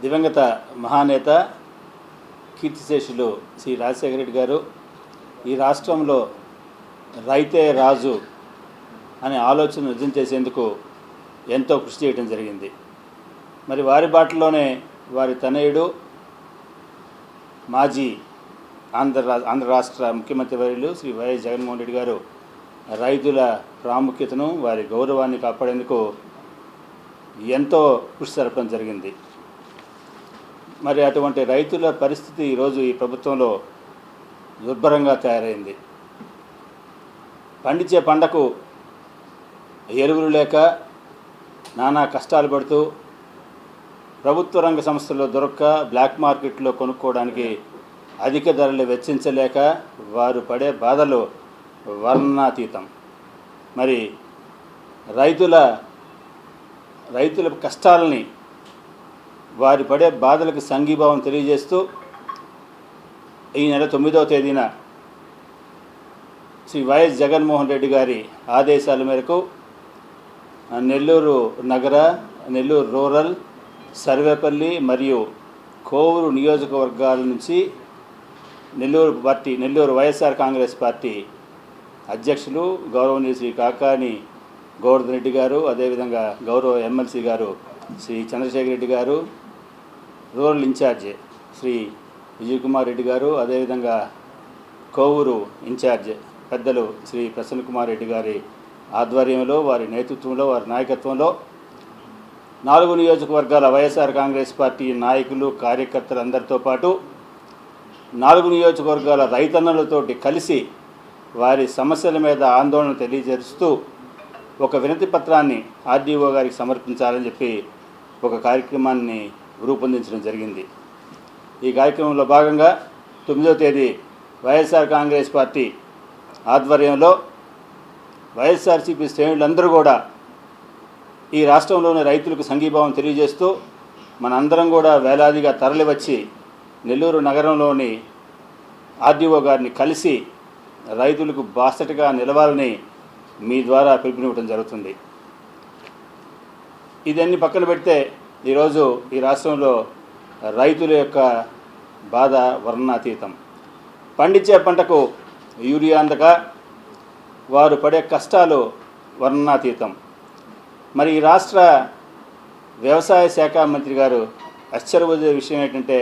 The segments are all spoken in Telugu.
దివంగత మహానేత కీర్తిశేషులు శ్రీ రాజశేఖర రెడ్డి గారు ఈ రాష్ట్రంలో రైతే రాజు అనే ఆలోచన నిజం చేసేందుకు ఎంతో కృషి చేయడం జరిగింది. మరి వారి బాటలోనే వారి తనయుడు మాజీ ఆంధ్ర రా- ఆంధ్ర రాష్ట్ర ముఖ్యమంత్రి వర్యులు శ్రీ వైఎస్ జగన్మోహన్ రెడ్డి గారు రైతుల ప్రాముఖ్యతను వారి గౌరవాన్ని కాపాడేందుకు ఎంతో కృషి జరపడం జరిగింది. మరి అటువంటి రైతుల పరిస్థితి ఈరోజు ఈ ప్రభుత్వంలో దుర్భరంగా తయారైంది. పండించే పంటకు ఎరువులు లేక నానా కష్టాలు పడుతూ ప్రభుత్వ రంగ సంస్థల్లో దొరక్క బ్లాక్ మార్కెట్లో కొనుక్కోవడానికి అధిక ధరలు వెచ్చించలేక వారు పడే బాధలు వర్ణాతీతం. మరి రైతుల రైతుల కష్టాలని వారి పడే బాధలకు సంఘీభావం తెలియజేస్తూ ఈ నెల తొమ్మిదవ తేదీన శ్రీ వైఎస్ జగన్మోహన్ రెడ్డి గారి ఆదేశాల మేరకు నెల్లూరు నగర నెల్లూరు రూరల్ సర్వేపల్లి మరియు కోవూరు నియోజకవర్గాల నుంచి Nellore party Nellore YSR Congress party అధ్యక్షులు గౌరవనీయ శ్రీ కాకాని గోవర్ధన్ రెడ్డి గారు అదేవిధంగా గౌరవ ఎమ్మెల్సీ గారు శ్రీ చంద్రశేఖర్ రెడ్డి గారు రూరల్ ఇన్ఛార్జ్ శ్రీ విజయ్ కుమార్ రెడ్డి గారు అదేవిధంగా కోవూరు ఇన్ఛార్జ్ పెద్దలు శ్రీ ప్రసన్న కుమార్ రెడ్డి గారి ఆధ్వర్యంలో వారి నేతృత్వంలో వారి నాయకత్వంలో నాలుగు నియోజకవర్గాల వైఎస్ఆర్ కాంగ్రెస్ పార్టీ నాయకులు కార్యకర్తలందరితో పాటు నాలుగు నియోజకవర్గాల రైతన్నలతోటి కలిసి వారి సమస్యల మీద ఆందోళన తెలియజేస్తూ ఒక వినతి పత్రాన్ని ఆర్డీఓ గారికి సమర్పించాలని చెప్పి ఒక కార్యక్రమాన్ని రూపొందించడం జరిగింది. ఈ కార్యక్రమంలో భాగంగా తొమ్మిదవ తేదీ వైఎస్ఆర్ కాంగ్రెస్ పార్టీ ఆధ్వర్యంలో వైఎస్ఆర్సీపీ శ్రేణులందరూ కూడా ఈ రాష్ట్రంలోని రైతులకు సంఘీభావం తెలియజేస్తూ మనందరం కూడా వేలాదిగా తరలివచ్చి నెల్లూరు నగరంలోని ఆర్డీఓ గారిని కలిసి రైతులకు బాసటగా నిలవాలని మీ ద్వారా పిలుపునివ్వడం జరుగుతుంది. ఇదన్నీ పక్కన పెడితే ఈరోజు ఈ రాష్ట్రంలో రైతుల యొక్క బాధ వర్ణాతీతం పండించే పంటకు యూరియా అందక వారు పడే కష్టాలు వర్ణాతీతం మరి ఈ రాష్ట్ర వ్యవసాయ శాఖ మంత్రి గారు ఆశ్చర్యపోయే విషయం ఏంటంటే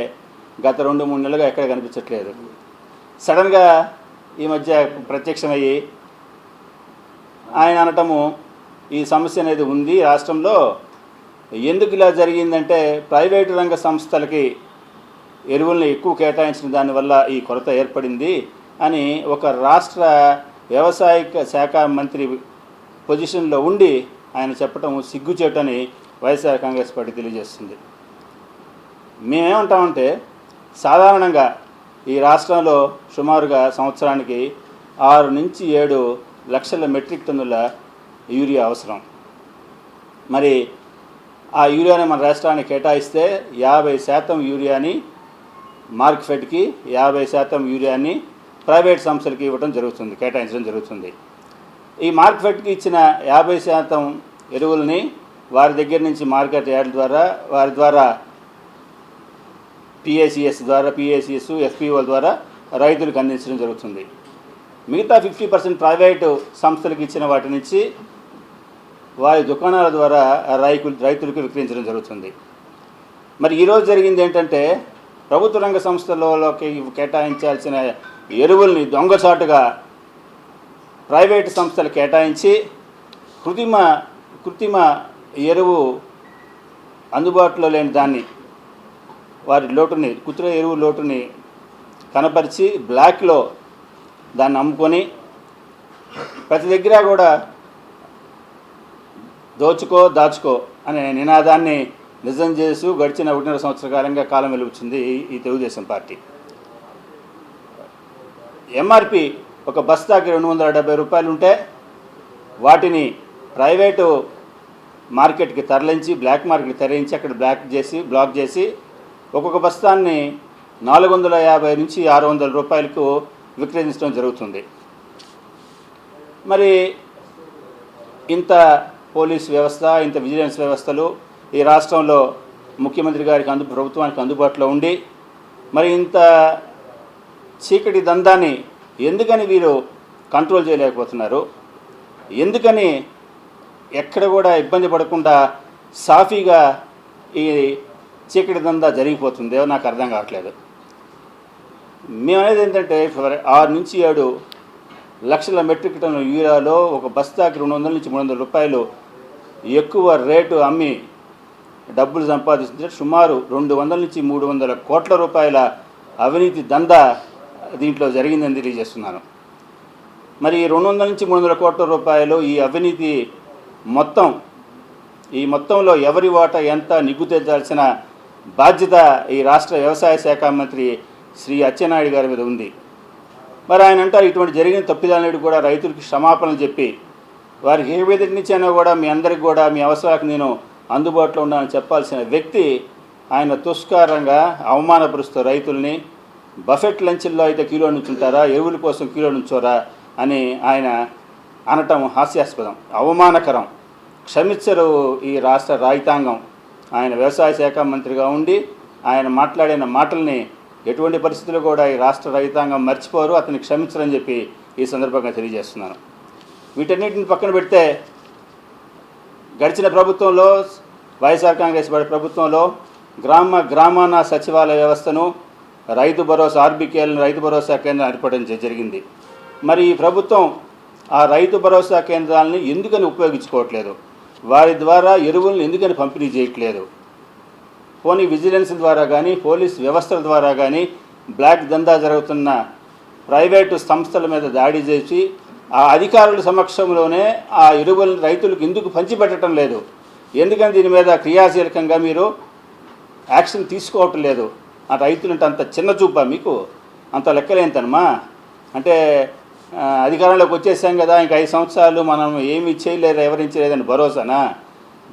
గత రెండు మూడు నెలలుగా ఎక్కడ కనిపించట్లేదు. సడన్గా ఈ మధ్య ప్రత్యక్షమయ్యి ఆయన అనటము ఈ సమస్య అనేది ఉంది రాష్ట్రంలో. ఎందుకు ఇలా జరిగిందంటే ప్రైవేటు రంగ సంస్థలకి ఎరువుల్ని ఎక్కువ కేటాయించిన దానివల్ల ఈ కొరత ఏర్పడింది అని ఒక రాష్ట్ర వ్యవసాయ శాఖ మంత్రి పొజిషన్లో ఉండి ఆయన చెప్పటం సిగ్గుచేటని వైఎస్ఆర్ కాంగ్రెస్ పార్టీ తెలియజేస్తుంది. మేమేమంటామంటే సాధారణంగా ఈ రాష్ట్రంలో సుమారుగా సంవత్సరానికి ఆరు నుంచి ఏడు లక్షల మెట్రిక్ టన్నుల యూరియా అవసరం. మరి ఆ యూరియాని మన రాష్ట్రానికి కేటాయిస్తే యాభై శాతం యూరియాని మార్కెట్కి యాభై శాతం యూరియాని ప్రైవేట్ సంస్థలకి ఇవ్వడం జరుగుతుంది కేటాయించడం జరుగుతుంది. ఈ మార్కెట్కి ఇచ్చిన యాభై శాతం ఎరువుల్ని వారి దగ్గర నుంచి మార్కెట్ యార్డ్ ద్వారా వారి ద్వారా పిఏసిఎస్ ద్వారా పిఏసిఎస్ ఎఫ్పిఓల ద్వారా రైతులకు అందించడం జరుగుతుంది. మిగతా ఫిఫ్టీ పర్సెంట్ ప్రైవేటు సంస్థలకు ఇచ్చిన వాటి నుంచి వారి దుకాణాల ద్వారా రైతులు రైతులకు విక్రయించడం జరుగుతుంది. మరి ఈరోజు జరిగింది ఏంటంటే ప్రభుత్వ రంగ సంస్థలలోకి కేటాయించాల్సిన ఎరువుల్ని దొంగచాటుగా ప్రైవేటు సంస్థలు కేటాయించి కృత్రిమ కృత్రిమ ఎరువు అందుబాటులో లేని దాన్ని వారి లోటుని కృత్రిమ ఎరువు లోటుని కనపరిచి బ్లాక్లో దాన్ని అమ్ముకొని ప్రతి దగ్గర కూడా దోచుకో దాచుకో అనే నినాదాన్ని నిజం చేస్తూ గడిచిన ఒకటిన్నర సంవత్సర కాలంగా కాలం వెలుగుతుంది ఈ- తెలుగుదేశం పార్టీ. ఎంఆర్పి ఒక బస్తాకి రెండు వందల డెబ్బై రూపాయలు ఉంటే వాటిని ప్రైవేటు మార్కెట్కి తరలించి బ్లాక్ మార్కెట్కి తరలించి అక్కడ బ్లాక్ చేసి బ్లాక్ చేసి ఒక్కొక్క బస్తాన్ని నాలుగు వందల యాభై నుంచి ఆరు వందల రూపాయలకు విక్రయించడం జరుగుతుంది. మరి ఇంత పోలీస్ వ్యవస్థ ఇంత విజిలెన్స్ వ్యవస్థలు ఈ రాష్ట్రంలో ముఖ్యమంత్రి గారికి అందు ప్రభుత్వానికి అందుబాటులో ఉండి మరి ఇంత చీకటి దందాన్ని ఎందుకని వీరు కంట్రోల్ చేయలేకపోతున్నారు? ఎందుకని ఎక్కడ కూడా ఇబ్బంది పడకుండా సాఫీగా ఈ చీకటి దందా జరిగిపోతుందో నాకు అర్థం కావట్లేదు. మేము అనేది ఏంటంటే ఆరు నుంచి ఏడు లక్షల మెట్రిక్ టన్నుల యూరియాలో ఒక బస్తాకి రెండు వందల నుంచి మూడు వందల రూపాయలు. ఎక్కువ రేటు అమ్మి డబ్బులు సంపాదిస్తుంటే సుమారు రెండు వందల నుంచి మూడు వందల కోట్ల రూపాయల అవినీతి దందా దీంట్లో జరిగిందని తెలియజేస్తున్నాను. మరి ఈ రెండు వందల నుంచి మూడు వందల కోట్ల రూపాయలు ఈ అవినీతి మొత్తం ఈ మొత్తంలో ఎవరి వాటా ఎంత నిగ్గు తెచ్చాల్సిన బాధ్యత ఈ రాష్ట్ర వ్యవసాయ శాఖ మంత్రి శ్రీ అచ్చెన్నాయుడు గారి మీద ఉంది. మరి ఆయన అంటారు ఇటువంటి జరిగిన తప్పిదాలనేది కూడా రైతులకి క్షమాపణలు చెప్పి వారికి ఏ విధంగా కూడా మీ అందరికి కూడా మీ అవసరాలకు నేను అందుబాటులో ఉన్నానని చెప్పాల్సిన వ్యక్తి ఆయన తుస్కారంగా అవమానపరుస్తూ రైతుల్ని బఫెట్ లంచ్ల్లో అయితే కిలో నుంచుంటారా ఎరువుల కోసం కిలో నుంచోరా అని ఆయన అనటం హాస్యాస్పదం అవమానకరం. క్షమించరు ఈ రాష్ట్ర రైతాంగం ఆయన వ్యవసాయ శాఖ మంత్రిగా ఉండి ఆయన మాట్లాడిన మాటల్ని ఎటువంటి పరిస్థితుల్లో కూడా ఈ రాష్ట్ర రైతాంగం మర్చిపోరు. అతన్ని క్షమించరని చెప్పి ఈ సందర్భంగా తెలియజేస్తున్నాను. వీటన్నిటిని పక్కన పెడితే గడిచిన ప్రభుత్వంలో వైఎస్ఆర్ కాంగ్రెస్ పార్టీ ప్రభుత్వంలో గ్రామ గ్రామాన సచివాలయ వ్యవస్థను రైతు భరోసా ఆర్బీకేలను రైతు భరోసా కేంద్రం ఏర్పడడం జరిగింది. మరి ఈ ప్రభుత్వం ఆ రైతు భరోసా కేంద్రాలని ఎందుకని ఉపయోగించుకోవట్లేదు? వారి ద్వారా ఎరువులను ఎందుకని పంపిణీ చేయట్లేదు? పోనీ విజిలెన్స్ ద్వారా కానీ పోలీస్ వ్యవస్థల ద్వారా కానీ బ్లాక్ దందా జరుగుతున్న ప్రైవేటు సంస్థల మీద దాడి చేసి ఆ అధికారుల సమక్షంలోనే ఆ ఎరువులను రైతులకు ఎందుకు పంచిపెట్టడం లేదు? ఎందుకని దీని మీద క్రియాశీలకంగా మీరు యాక్షన్ తీసుకోవటం లేదు? ఆ రైతులంటే అంత చిన్న చూపా మీకు? అంత లెక్కలేంతనమా అంటే అధికారంలోకి వచ్చేసాం కదా ఇంకా ఐదు సంవత్సరాలు మనం ఏమి చేయలేరు ఎవరించలేదని భరోసానా?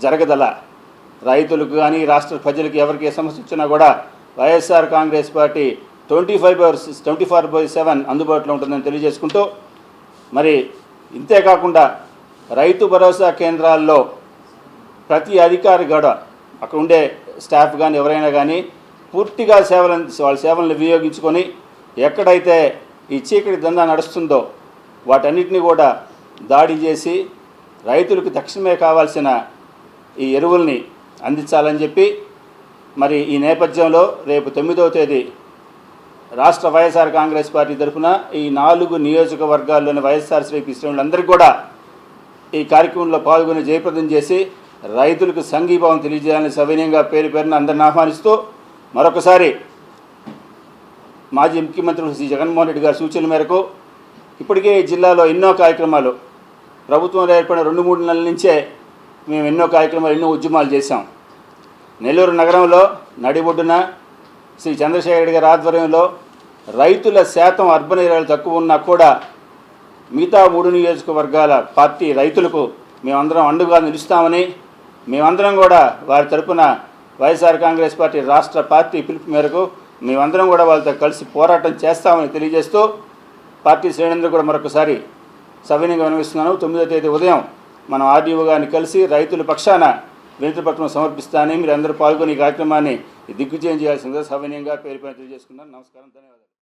జరగదలా? రైతులకు కానీ రాష్ట్ర ప్రజలకు ఎవరికి ఏ సమస్య వచ్చినా కూడా YSR Congress party twenty five by twenty four by seven అందుబాటులో ఉంటుందని తెలియజేసుకుంటూ మరి ఇంతేకాకుండా రైతు భరోసా కేంద్రాల్లో ప్రతి అధికారి కూడా అక్కడ ఉండే స్టాఫ్ కానీ ఎవరైనా కానీ పూర్తిగా సేవలను వాళ్ళ సేవలను వినియోగించుకొని ఎక్కడైతే ఈ చీకటి దందా నడుస్తుందో వాటన్నిటిని కూడా దాడి చేసి రైతులకు తక్షణమే కావాల్సిన ఈ ఎరువుల్ని అందించాలని చెప్పి మరి ఈ నేపథ్యంలో రేపు తొమ్మిదవ తేదీ రాష్ట్ర వైఎస్ఆర్ కాంగ్రెస్ పార్టీ తరఫున ఈ నాలుగు నియోజకవర్గాల్లోని వైఎస్ఆర్ శ్రీ శ్రేణులందరికీ కూడా ఈ కార్యక్రమంలో పాల్గొని జయప్రదం చేసి రైతులకు సంఘీభావం తెలియజేయాలని సవినయంగా పేరు పేరున అందరిని ఆహ్వానిస్తూ మరొకసారి మాజీ ముఖ్యమంత్రి శ్రీ జగన్మోహన్ రెడ్డి గారి సూచనల మేరకు ఇప్పటికే ఈ జిల్లాలో ఎన్నో కార్యక్రమాలు ప్రభుత్వంలో ఏర్పడిన రెండు మూడు నెలల నుంచే మేము ఎన్నో కార్యక్రమాలు ఎన్నో ఉద్యమాలు చేశాం. నెల్లూరు నగరంలో నడిబొడ్డున శ్రీ చంద్రశేఖర రెడ్డి గారి ఆధ్వర్యంలో రైతుల శాతం అర్బన్ ఏరియాలు తక్కువ ఉన్నా కూడా మిగతా మూడు నియోజకవర్గాల పార్టీ రైతులకు మేమందరం అండుగా నిలుస్తామని మేమందరం కూడా వారి తరపున వైఎస్ఆర్ కాంగ్రెస్ పార్టీ రాష్ట్ర పార్టీ పిలుపు మేరకు మేమందరం కూడా వాళ్ళతో కలిసి పోరాటం చేస్తామని తెలియజేస్తూ పార్టీ శ్రేణులందరూ కూడా మరొకసారి సవినీయంగా వినిపిస్తున్నాను. తొమ్మిదో తేదీ ఉదయం మనం ఆర్డీఓ గారిని కలిసి రైతుల పక్షాన వినతిపత్రం సమర్పిస్తానని మీరు అందరూ పాల్గొని ఈ కార్యక్రమాన్ని దిగ్విజయం చేయాల్సిందిగా సవినయంగా పేరు పేరు తెలియజేసుకున్నాను. నమస్కారం ధన్యవాదాలు.